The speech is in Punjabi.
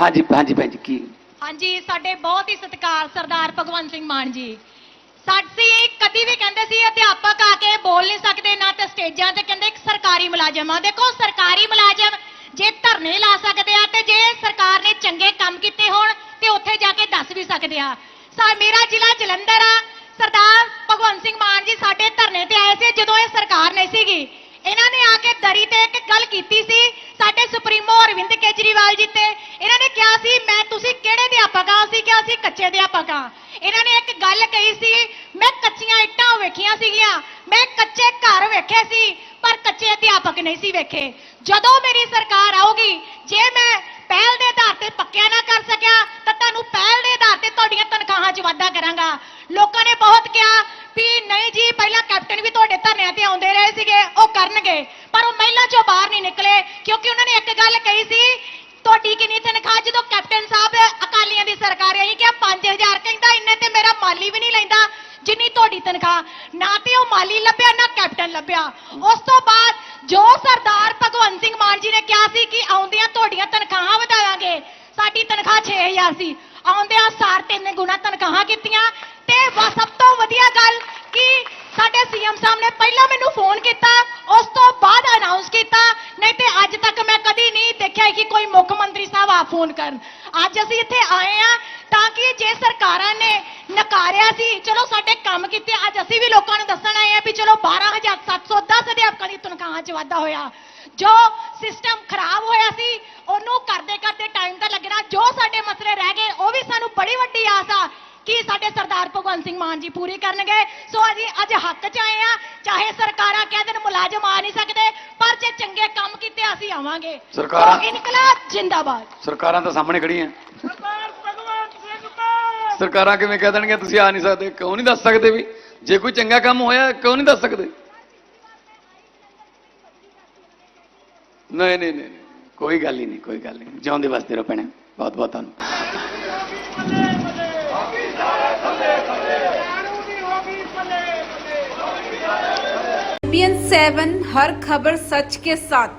ਹਾਂਜੀ ਹਾਂਜੀ ਭੈਣ ਜੀ, ਕੀ? ਹਾਂਜੀ, ਸਾਡੇ ਬਹੁਤ ਹੀ ਸਤਿਕਾਰ ਸਰਦਾਰ ਭਗਵੰਤ ਸਿੰਘ ਮਾਨ ਜੀ। ਸਾਡੀ ਕਦੀ ਵੀ ਕਹਿੰਦੇ ਸੀ, ਅਧਿਆਪਕ ਆ ਕੇ ਬੋਲ ਨਹੀਂ ਸਕਦੇ ਨਾ ਤੇ ਸਟੇਜਾਂ ਤੇ ਕਹਿੰਦੇ ਇੱਕ ਸਰਕਾਰੀ ਮੁਲਾਜ਼ਮ ਆ। ਦੇਖੋ, ਸਰਕਾਰੀ ਮੁਲਾਜ਼ਮ ਜੇ ਧਰਨੇ ਲਾ ਸਕਦੇ ਆ ਤੇ ਜੇ ਸਰਕਾਰ ਨੇ ਚੰਗੇ ਕੰਮ ਕੀਤੇ ਹੋਣ ਤੇ ਉੱਥੇ ਜਾ ਕੇ ਦੱਸ ਵੀ ਸਕਦੇ ਆ। ਸਾ, ਮੇਰਾ ਜ਼ਿਲ੍ਹਾ ਜਲੰਧਰ ਆ। ਸਰਦਾਰ ਭਗਵੰਤ ਸਿੰਘ ਮਾਨ ਜੀ ਸਾਡੇ ਧਰਨੇ ਤੇ ਆਏ ਸੀ ਜਦੋਂ ਇਹ ਸਰਕਾਰ ਨਹੀਂ ਸੀਗੀ। ਇਹਨਾਂ ਨੇ ਆ ਕੇ ਦਰੀ ਤੇ ਇੱਕ ਗੱਲ ਕੀਤੀ ਸੀ, ਸਾਡੇ ਸੁਪਰੀਮੋ ਅਰਵਿੰਦ ਕੇਜਰੀਵਾਲ ਜੀ ਤੇ। ਇਹਨਾਂ ਨੇ ਕਿਹਾ ਸੀ, ਮੈਂ ਤੁਸੀਂ ਕਿਹੜੇ ਅਧਿਆਪਕ ਆ? ਅਸੀਂ ਕਿਹਾ ਸੀ ਕੱਚੇ ਅਧਿਆਪਕ ਆ। ਇਹਨਾਂ ਨੇ ਇੱਕ ਗੱਲ ਕਹੀ ਸੀ, ਮੈਂ ਕੱਚੀਆਂ ਇੱਟਾਂ ਵੇਖੀਆਂ ਸੀਗੀਆਂ। ਮੈਂ ਕੱਚੇ ਘਰ ਵੇਖੇ ਸੀ, ਪਰ ਕੱਚੇ ਅਧਿਆਪਕ ਨਹੀਂ ਸੀ ਵੇਖੇ। ਜਦੋਂ ਮੇਰੀ ਸਰਕਾਰ ਆਊਗੀ, ਜੇ ਮੈਂ ਪਹਿਲ ਦੇ ਆਧਾਰ ਤੇ ਪੱਕਿਆ ਨਾ ਕਰ ਸਕਿਆ, ਤਾਂ ਤੁਹਾਨੂੰ ਪਹਿਲ ਦੇ ਆਧਾਰ ਤੇ ਤੁਹਾਡੀਆਂ ਤਨਖਾਹਾਂ 'ਚ ਵਾਧਾ ਕਰਾਂਗਾ। ਲੋਕਾਂ ਨੇ ਬਹੁਤ ਆਉਂਦੇ ਰਹੇ ਸੀਗੇ, ਉਹ ਕਰਨਗੇ। ਪਰ ਉਹ ਮਹਿਲਾ 'ਚੋਂ ਬਾਹਰ ਨਹੀਂ ਨਿਕਲੇ, ਕਿਉਂਕਿ ਉਹਨਾਂ ਨੇ ਇੱਕ ਗੱਲ ਕਹੀ ਸੀ, ਤੁਹਾਡੀ ਕਿੰਨੀ ਤਨਖਾਹ? ਜਦੋਂ ਕੈਪਟਨ ਸਾਹਿਬ ਅਕਾਲੀਆਂ ਦੀ ਸਰਕਾਰ ਆਈ ਕਿ 5000 ਕਹਿੰਦਾ, ਇੰਨੇ ਤੇ ਮੇਰਾ ਮਾਲੀ ਵੀ ਨਹੀਂ ਲੈਂਦਾ, ਜਿੰਨੀ ਤੁਹਾਡੀ ਤਨਖਾਹ। ਨਾ ਤੇ ਉਹ ਮਾਲੀ ਲੱਭਿਆ, ਨਾ ਕੈਪਟਨ ਲੱਭਿਆ। ਉਸ ਤੋਂ ਬਾਅਦ ਜੋ ਸਰਦਾਰ ਭਗਵੰਤ ਸਿੰਘ ਮਾਨ ਜੀ ਨੇ ਕਿਹਾ ਸੀ ਕਿ ਆਉਂਦਿਆਂ ਤੁਹਾਡੀਆਂ ਤਨਖਾਹਾਂ ਵਧਾਵਾਂਗੇ, ਸਾਡੀ ਤਨਖਾਹ 6000 ਸੀ। ਆਉਂਦਿਆਂ ਸਾਰ ਤਿੰਨ ਗੁਣਾ ਸਾਡੇ ਸਾਹਿਬ ਨੇ ਪਹਿਲਾਂ ਮੈਨੂੰ ਫੋਨ ਕੀਤਾ, ਉਸ ਤੋਂ ਬਾਅਦ ਅਨਾਉਂਸ ਕੀਤਾ। ਨਹੀਂ ਤੇ ਅੱਜ ਤੱਕ ਮੈਂ ਕਦੀ ਨਹੀਂ ਦੇਖਿਆ ਕਿ ਕੋਈ ਮੁੱਖ ਮੰਤਰੀ ਸਾਹਿਬ ਆ ਫੋਨ ਕਰਨ। ਅੱਜ ਅਸੀਂ ਇੱਥੇ ਆਏ ਆ ਤਾਂ ਕਿ ਜੇ ਸਰਕਾਰਾਂ ਨੇ ਨਕਾਰਿਆ ਸੀ, ਚਲੋ ਸਾਡੇ ਕੰਮ ਕੀਤੇ, ਅੱਜ ਅਸੀਂ ਵੀ ਲੋਕਾਂ ਨੂੰ ਦੱਸਣ ਆਏ ਆ ਵੀ ਚਲੋ 12710 ਅਧਿਆਪਕਾਂ ਦੀ ਤਨਖਾਹਾਂ 'ਚ ਵਾਧਾ ਹੋਇਆ। ਜੋ ਸਿਸਟਮ ਖਰਾਬ ਹੋਇਆ ਸੀ, ਉਹਨੂੰ ਕਰਦੇ ਕਰਦੇ ਟਾਈਮ ਤਾਂ ਲੱਗਣਾ, ਜੋ ਸਾਡੇ ਮਸਲੇ ਰਹਿ ਗਏ ਉਹ ਵੀ ਸਾਨੂੰ ਬੜੀ ਵੱਡੀ ਆਸ ਆ ਕਿ ਸਾਡੇ ਸਰਦਾਰ ਭਗਵੰਤ ਸਿੰਘ ਮਾਨ ਜੀ ਪੂਰੀ ਕਰਨਗੇ। ਸੋ ਅਸੀਂ ਅੱਜ ਹੱਕ 'ਚ ਆਏ ਆ ਚਾਹੇ ਸਰਕਾਰਾਂ ਕਹਿ ਦੇਣ ਮੁਲਾਜ਼ਮ ਆ ਨਹੀਂ ਸਕਦੇ ਪਰ ਜੇ ਚੰਗੇ ਕੰਮ ਕੀਤੇ ਅਸੀਂ ਆਵਾਂਗੇ। ਸਰਕਾਰਾਂ- ਇਨਕਲਾਬ ਜਿੰਦਾਬਾਦ। ਸਰਕਾਰਾਂ ਤਾਂ ਸਾਹਮਣੇ ਖੜੀਆਂ ਸਰਕਾਰਾਂ ਕਿਵੇਂ ਕਹਿ ਦੇਣਗੀਆਂ ਤੁਸੀਂ ਆ ਨਹੀਂ ਸਕਦੇ ਕਿਉਂ ਨਹੀਂ ਦੱਸ ਸਕਦੇ ਵੀ? ਜੇ ਕੋਈ ਚੰਗਾ ਕੰਮ ਹੋਇਆ ਕਿਉਂ ਨਹੀਂ ਦੱਸ ਸਕਦੇ? ਨਹੀਂ ਨਹੀਂ ਨਹੀਂ ਕੋਈ ਗੱਲ ਹੀ ਨਹੀਂ ਕੋਈ ਗੱਲ ਨਹੀਂ। ਜਿਉਂਦੇ ਵਸਦੇ ਰਹੋ ਭੈਣੇ। ਬਹੁਤ ਬਹੁਤ ਤੁਹਾਨੂੰ एन सेवन हर खबर सच के साथ